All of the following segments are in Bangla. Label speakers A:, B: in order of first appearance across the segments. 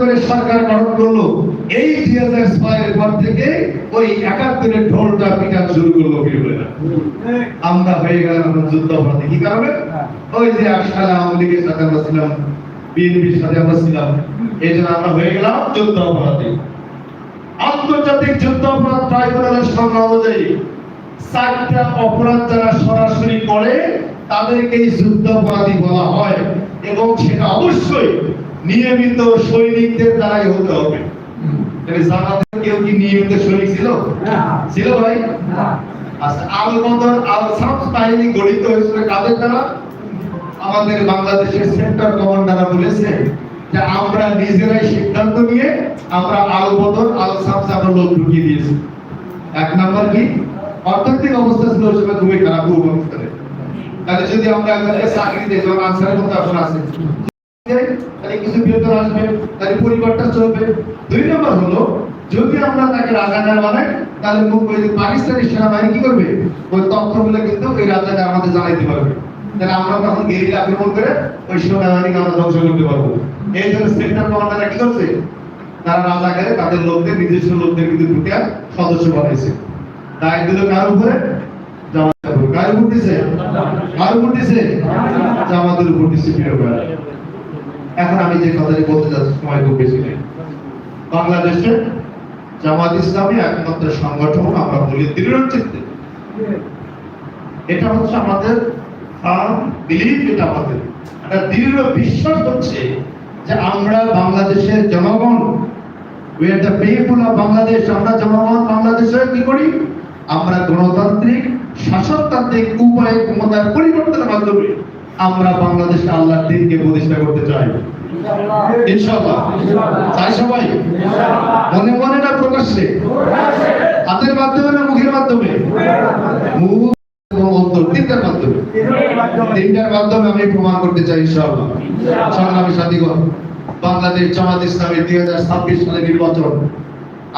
A: করে সরকার গঠন করল, এই দুই হাজার ছয়ের পর থেকে ওই একাত্তরের ঢোলটা পিটান শুরু করল কি বলে না আমরা হয়ে গেলাম যুদ্ধ অপরাধী, কি কারণে? ওই যে এক সালে আওয়ামী লীগের সাথে আমরা ছিলাম, বিএনপির সাথে আমরা ছিলাম, এই জন্য আমরা হয়ে গেলাম যুদ্ধ অপরাধী। আন্তর্জাতিক যুদ্ধ অপরাধ ট্রাইব্যুনালের সংজ্ঞা অনুযায়ী চারটা অপরাধ যারা সরাসরি করে তাদেরকেই যুদ্ধ অপরাধী বলা হয় এবং সেটা অবশ্যই নিয়মিত সৈনিকদের দ্বারাই হতে হবে। তাহলে জামাতের কেউ কি নিয়মিত সৈনিক ছিল? ছিল ভাই? আচ্ছা আল বদর আল সামস বাহিনী গঠিত হয়েছিল কাদের দ্বারা? আমাদের বাংলাদেশের সেন্টার কমান্ডাররা বলেছে যে আমরা নিজেরাই সিদ্ধান্ত নিয়ে আমরা আল বদর আল সামস আমরা লোক ঢুকিয়ে দিয়েছি। এক নাম্বার কি? অর্থনৈতিক অবস্থা ছিল খুবই খারাপ তাহলে যদি আমরা একজনকে চাকরি দিই যেমন আনসারের মতো এখন আছে। তাহলে কিছু বেতন আসবে, তাহলে পরিবারটা চলবে। দুই নম্বর হলো, যদি আমরা তাকে রাজাকার বানাই তাহলে মুখ পাকিস্তানি সেনাবাহিনী কি করবে? ওই তথ্যগুলো কিন্তু ওই রাজাকার আমাদের জানাইতে পারবে। তাহলে আমরা তখন গেরিলা আক্রমণ করে ওই সেনাবাহিনীকে আমরা ধ্বংস করতে পারব। এই জন্য সেন্টার কমান্ডাররা কি করছে? তারা রাজাকারে তাদের লোকদের, নিজস্ব লোকদের কিন্তু ঢুকে সদস্য বানাইছে। দায় দিল কার উপরে? জামাতের উপর। কার উপর দিছে কার উপর দিছে জামাতের উপর দিছে প্রিয়। এখন আমি যে কথাটি বলতে যাচ্ছি, সময় খুব বেশি নেই। বাংলাদেশে জামাত ইসলামী একমাত্র সংগঠন আমরা বলি দৃঢ় এটা হচ্ছে আমাদের বিলিভ এটা আমাদের। একটা দৃঢ় বিশ্বাস হচ্ছে যে আমরা বাংলাদেশের জনগণ। We are the people of Bangladesh আমরা জনগণ বাংলাদেশে কি করি? আমরা গণতান্ত্রিক, শাসনতান্ত্রিক উপায়ে ক্ষমতার পরিবর্তনের মাধ্যমে। আমরা বাংলাদেশে আল্লাহর দিনকে প্রতিষ্ঠা করতে চাই। চাই সবাই? মনে মনে না প্রকাশ্যে? হাতের মাধ্যমে না মুখের মাধ্যমে? তিনটার মাধ্যমে। আমি বাংলাদেশ ছাব্বিশ নির্বাচন।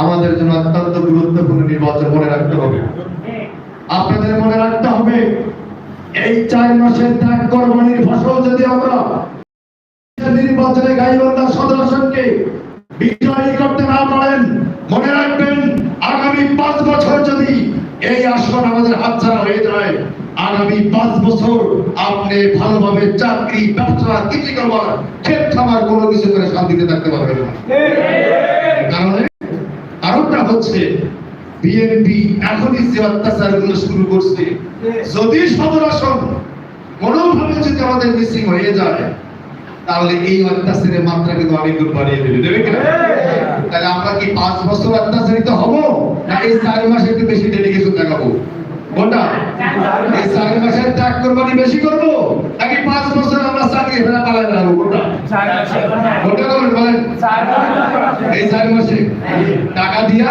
A: আমাদের জন্য অত্যন্ত গুরুত্বপূর্ণ নির্বাচন মনে রাখতে হবে। আপনাদের মনে রাখতে হবে এই চার মাসের ত্যাগ কর্মণির ফসল যদি আমরা নির্বাচনে গাইবান্ধা সদর আসনকে বিজয়ী করতে না পারেন, মনে রাখবেন, আগামী পাঁচ বছর যদি এই আসন আমাদের হাতছাড়া হয়ে যায়, আগামী পাঁচ বছর আপনি ভালোভাবে চাকরি, ব্যবসা, কৃষি করবার ক্ষেত খামার কোনো কিছু করে শান্তিতে থাকতে পারবেন না। কারণে কারণটা হচ্ছে, বিএনপি এখনই যে অত্যাচারগুলো শুরু করছে যদি সদর আসন কোনোভাবে যদি আমাদের মিসিং হয়ে যায় তাহলে এই অত্যাচারের মাত্রা কিন্তু অনেক গুণ বাড়িয়ে দেবে দেবে কিনা? তাহলে আমরা কি পাঁচ বছর অত্যাচারিত হব না এই চার মাসে একটু বেশি ডেডিকেশন দেখাবো? কোনটা এই চার মাসের কোরবানি বেশি করব নাকি পাঁচ বছর আমরা চাকরি ফেরা পালাই বেড়াবো? কোনটা কোনটা করবেন বলেন এই চার মাসে টাকা দিয়া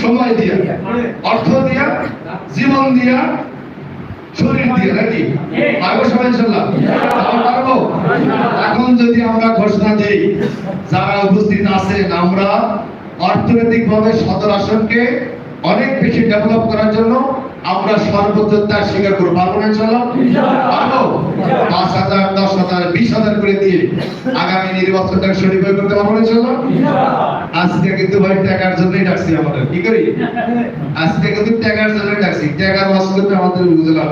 A: সময় দিয়া অর্থ দিয়া জীবন দিয়া এখন যদি আমরা ঘোষণা দেই, যারা আমরা অনেক বেশি ডেভেলপ করার জন্য আমরা সর্বোচ্চ স্বীকার করব। পারব ইনশাল্লাহ পারব পাঁচ হাজার দশ হাজার বিশ হাজার করে দিয়ে আগামী নির্বাচনটা করতে পারব না ইনশাল্লাহ আজকে কিন্তু ভাই টাকার জন্যই ডাকছি আমাদের কি করি? আজকে কিন্তু টাকার জন্যই ডাকছি টাকার ওয়াজ করতে আমাদের বুঝে লাভ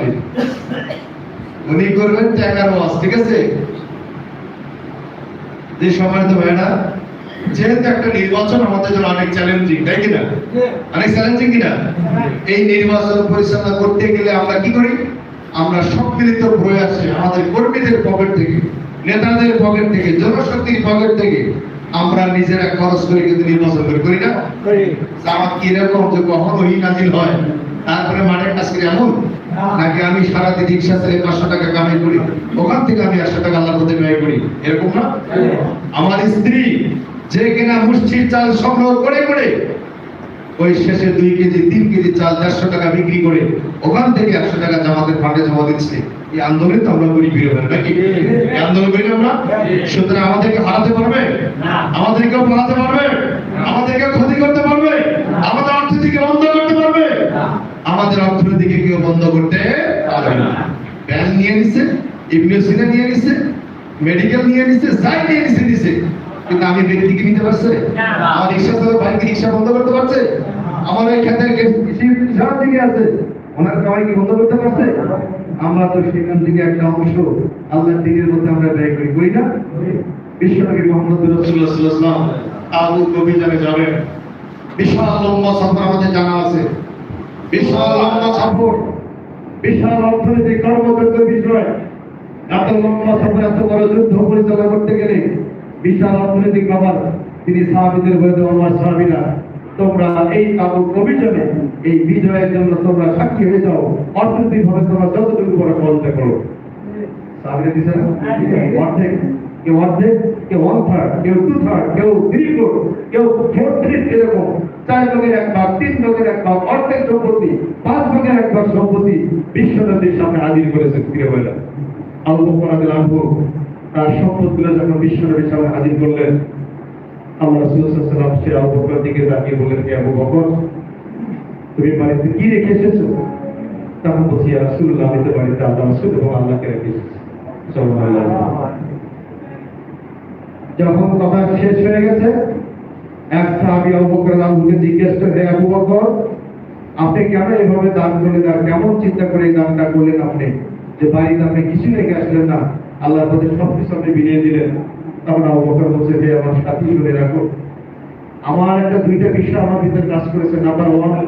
A: উনি করবেন টাকার ওয়াজ ঠিক আছে? যে ভাইরা যেহেতু একটা নির্বাচন আমাদের জন্য অনেক চ্যালেঞ্জিং তাই কিনা অনেক চ্যালেঞ্জিং কিনা এই নির্বাচন পরিচালনা করতে গেলে আমরা কি করি? আমরা সম্মিলিত প্রয়াসে আমাদের কর্মীদের পকেট থেকে নেতাদের পকেট থেকে জনশক্তির পকেট থেকে। আমরা নিজেরা খরচ করে কিন্তু নির্বাচন করি করি। না আমার কীরকম যে কখন ওই নাজিল হয়? তারপরে মাঠের কাজ করে এমন? নাকি আমি সারাদিন রিক্সা চালিয়ে পাঁচশো টাকা কামাই করি? ওখান থেকে আমি একশো টাকা আল্লাহ করতে ব্যয় করি। এরকম না? আমার স্ত্রী যে কিনা মুষ্টির চাল সংগ্রহ করে করে ওই শেষে দুই কেজি তিন কেজি চাল দেড়শো টাকা বিক্রি করে ওখান থেকে একশো টাকা জামাতের ফান্ডে জমা দিচ্ছে এই আন্দোলনে তো আমরা করি বিরোধ নাকি এই আন্দোলন করি আমরা সুতরাং আমাদেরকে হারাতে পারবে আমাদেরকে পালাতে পারবে আমাদেরকে ক্ষতি করতে পারবে আমাদের অর্থনীতিকে বন্ধ করতে পারবে আমাদের অর্থনীতিকে কেউ বন্ধ করতে পারবে না ব্যাংক নিয়ে নিছে ইবনে সিনা নিয়ে নিছে মেডিকেল নিয়ে নিছে যাই নিয়ে নিছে নিছে কিন্তু আমি ব্যক্তিকে নিতে পারছে আমার রিক্সা চালক ভাইকে রিক্সা বন্ধ করতে পারছে আমার ওই ক্ষেত্রে সারা দিকে আছে ওনার কামাই কি বন্ধ করতে পারছে? আমরা তো সেখান থেকে একটা অংশ আল্লাহর দিনের মধ্যে আমরা ব্যয় করি করি না? বিশ্বনবী মোহাম্মদ সাল্লাল্লাহু আলাইহি ওয়াসাল্লাম যাবেন। বিশাল লম্বা সফর আমাদের জানা আছে। বিশাল লম্বা সফর। বিশাল অর্থনৈতিক কর্মকাণ্ড বিষয় এত লম্বা সফর, এত বড় যুদ্ধ পরিচালনা করতে গেলে বিশাল অর্থনৈতিক তিনি সাহাবিদের বলে আমার সাহাবিরা। তোমরা এই কাবু অভিযানে এই বিজয়ের জন্য তোমরা সাক্ষী হয়ে যাও। অর্থনৈতিক ভাবে তোমরা যতটুকু করে বলতে করো সাহাবিরা দিছে না? অর্ধেক। কেউ অর্ধেক কেউ ওয়ান থার্ড কেউ টু থার্ড কেউ থ্রি ফোর কেউ ফোর থ্রি এরকম। চার এক ভাগ তিন এক ভাগ অর্ধেক সম্পত্তি পাঁচ এক ভাগ সম্পত্তি সামনে হাজির তার সম্পদগুলো যখন বিশ্বনবীর সামনে হাজির করলেন। আল্লাহ আমি আল্লাহ যখন কথা শেষ হয়ে গেছে, এক সাহাবী আবু বকর করে আবু বকর, আপনি কেন এভাবে দান করলেন আর কেমন চিন্তা করে দানটা করলেন আপনি? যে বাড়িতে আপনি কিছু রেখে আসলেন না, আল্লাহর পথে সব কিছু আপনি বিলিয়ে দিলেন। তখন আবু বকর বলছে যে আমার সাথী করে রাখো। আমার একটা দুইটা বিষয় আমার ভিতরে কাজ করেছে। নাম্বার ওয়ান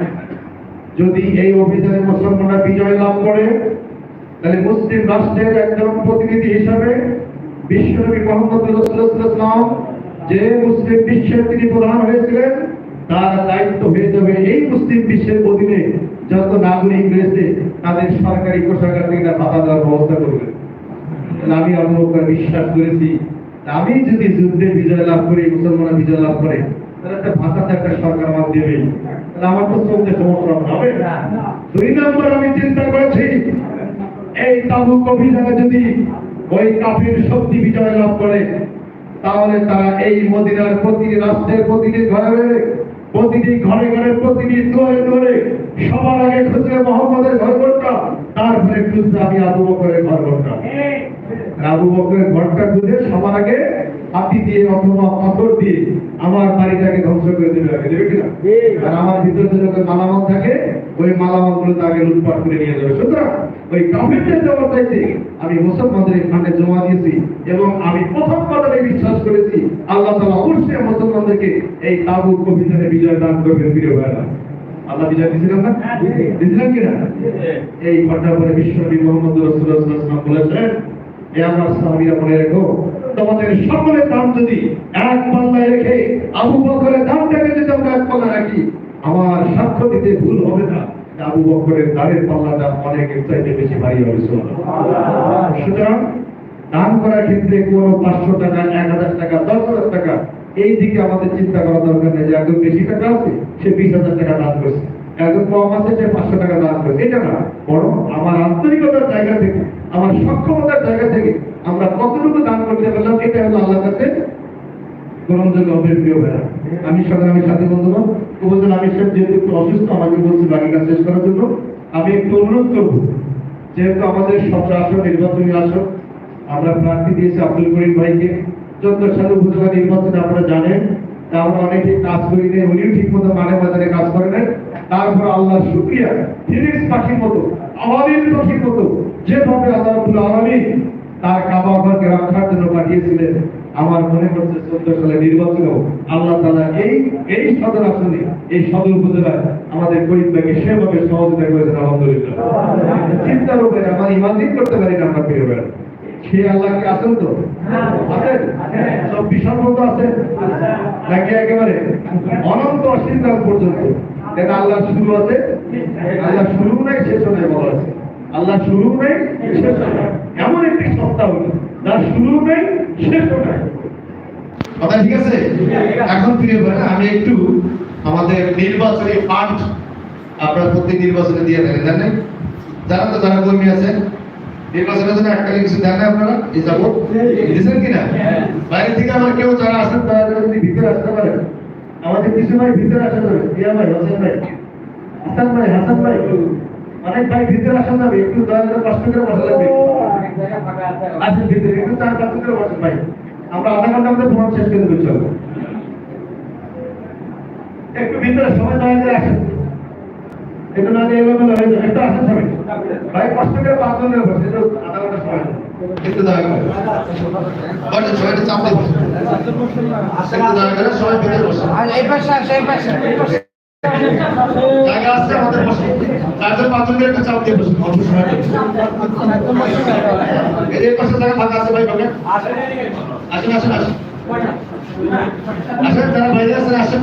A: যদি এই অভিযানে মুসলমানরা বিজয় লাভ করে, তাহলে মুসলিম রাষ্ট্রের একজন প্রতিনিধি হিসাবে বিশ্বনবী মোহাম্মদ রাসূলুল্লাহ যে মুসলিম বিশ্বের তিনি প্রধান হয়েছিলেন, তার দায়িত্ব হয়ে যাবে এই মুসলিম বিশ্বের অধীনে যত নাগরিক রয়েছে, তাদের সরকারি কোষাগার থেকে ভাতা দেওয়ার ব্যবস্থা করবে। আমি আবু বিশ্বাস করেছি আমি যদি যুদ্ধে বিজয় লাভ করি, মুসলমানরা বিজয় লাভ করে, তাহলে একটা ভাতাতে একটা সরকার আমার দেবেই তাহলে আমার তো চলতে সমস্যা হবে। দুই নম্বর আমি চিন্তা করেছি, এই তাবুক অভিযানে যদি ওই কাফির শক্তি বিজয় লাভ করে, তাহলে তারা এই মদিনার প্রতিটি রাষ্ট্রের প্রতিটি ঘরে প্রতিটি ঘরে ঘরে, প্রতিটি দুয়ারে দুয়ারে, সবার আগে খুঁজবে মোহাম্মদের ঘর ঘরটা তারপরে খুঁজবে আমি আবু বকরের ঘর ঘরটা আবু বকরের ঘরটা খুঁজে সবার আগে হাতি দিয়ে অথবা পাথর দিয়ে আমার বাড়িটাকে ধ্বংস করে দেবে আগে দেবে কিনা আর আমার ভিতরে যত মালামাল থাকে ওই মালামালগুলো তাকে লুটপাট করে নিয়ে যাবে। সুতরাং ওই কাফেরদের চাইতে আমি মুসলমানদের এখানে জমা দিয়েছি এবং আমি প্রথম কথাতে বিশ্বাস করেছি আল্লাহ তাআলা অবশ্যই মুসলমানদেরকে এই তাবুক অভিযানে বিজয় দান করবেন প্রিয় ভাইরা আল্লাহ বিজয় দিয়েছিলেন না? দিয়েছিলেন। কিনা? এই ঘটনা পরে বিশ্বনবী মোহাম্মদ ওয়াসাল্লাম বলেছেন আমার সাহাবীরা মনে রেখো, তোমাদের সকলের দাম যদি এক পাল্লায় রেখে আবু বকরের যদি আমরা এক পাল্লা রাখি, আমার সাক্ষ্য দিতে ভুল হবে না আবু বকরের দাঁড়ের পাল্লাটা অনেক এর চাইতে বেশি ভারী হবে। সুতরাং দান করার ক্ষেত্রে কোনো পাঁচশো টাকা, এক হাজার টাকা, দশ হাজার টাকা, এই দিকে আমাদের চিন্তা করা দরকার নেই যে একজন বেশি টাকা আছে, সে বিশ হাজার টাকা দান করেছে একজন পাঁচশো টাকা দান করেছে এটা না, বরং আমার আন্তরিকতার জায়গা থেকে, আমার সক্ষমতার জায়গা থেকে আমরা কতটুকু দান করতে পারলাম, এটা হলো আল্লাহর কাছে আমি যেহেতু একটু অনুরোধ যেহেতু আমাদের সবটা আসন, নির্বাচনী আসন, আমরা প্রার্থী দিয়েছি আব্দুল করিম ভাইকে। আপনারা জানেন, তা আমরা অনেকে কাজ করি নেই, উনিও ঠিক মতো মানে বাজারে কাজ করে নেন তারপর আল্লাহ শুক্রিয়া ফিনিক্স পাখির মতো আওয়ামীর পাখির মতো যেভাবে আল্লাহ আলামিন তার কাবা ঘরকে রক্ষার জন্য পাঠিয়েছিলেন আমার মনে হচ্ছে চোদ্দ সালে নির্বাচনেও আল্লাহ তালা এই এই সদর আসনে এই সদর উপজেলায় আমাদের গরিব ভাইকে সেভাবে সহযোগিতা করেছেন আলহামদুলিল্লাহ। চিন্তার উপরে আমার ইমানদিন করতে পারি না আমরা প্রিয় ভাইরা। সে আল্লাহ কি আছেন তো? আছেন? সব বিশাল মতো আছেন? নাকি একেবারে অনন্ত অসীমকাল পর্যন্ত? এটা আল্লাহ শুরু আছে আল্লাহ শুরু নাই শেষ নাই বলা আছে। আল্লাহ শুরু নেই শেষ নাই। এমন একটি সত্তা হলো যার শুরু নেই শেষ নাই। কথা ঠিক আছে? এখন প্রিয় ভাইরা আমি একটু আমাদের নির্বাচনী ফান্ড আপনারা প্রত্যেক নির্বাচনে দিয়ে থাকেন জানেন যারা তো যারা কর্মী আছেন? নির্বাচনের জন্য একটা কিছু দেন না আপনারা? এই যাব? দিয়েছেন কিনা? বাইরে থেকে আমার কেউ যারা আছেন তারা যদি ভিতরে আসতে পারেন। আমাদের কিছু ভাই ভিতরে আসতে পারে ইয়া ভাই, হোসেন ভাই। হাসান ভাই হাসান ভাই অনেক ভাই ভিতরে আসা যাবে, একটু দয়া করে কষ্ট করে বসা লাগবে আসেন ভিতরে, একটু চার পাঁচ করে বসেন ভাই।
B: আমরা আধা ঘণ্টার মধ্যে প্রোগ্রাম শেষ করে চলবো একটু ভিতরে সময় দেওয়া যায় আসেন। একটু না দিয়ে এলোমেলো হয়ে যাবে, একটু আসেন সবাই। ভাই কষ্ট করে পাঁচ মিনিট বসে আধা ঘণ্টা সময়।
A: একটু দয়া করে। বসে সবাই চাপ দিয়ে একটু দয়া করে সবাই ভিতরে বসে।
C: এই পাশে আসে এই পাশে। এই পাশে।
A: জায়গা আছে আমাদের বসে। পাঁচজনের একটা চাপ দিয়ে বসে। অল্প সময় এই পাশে জায়গা ফাঁকা আছে ভাই ওকে আসেন আসেন আসেন। আসেন যারা বাইরে আছেন আসেন।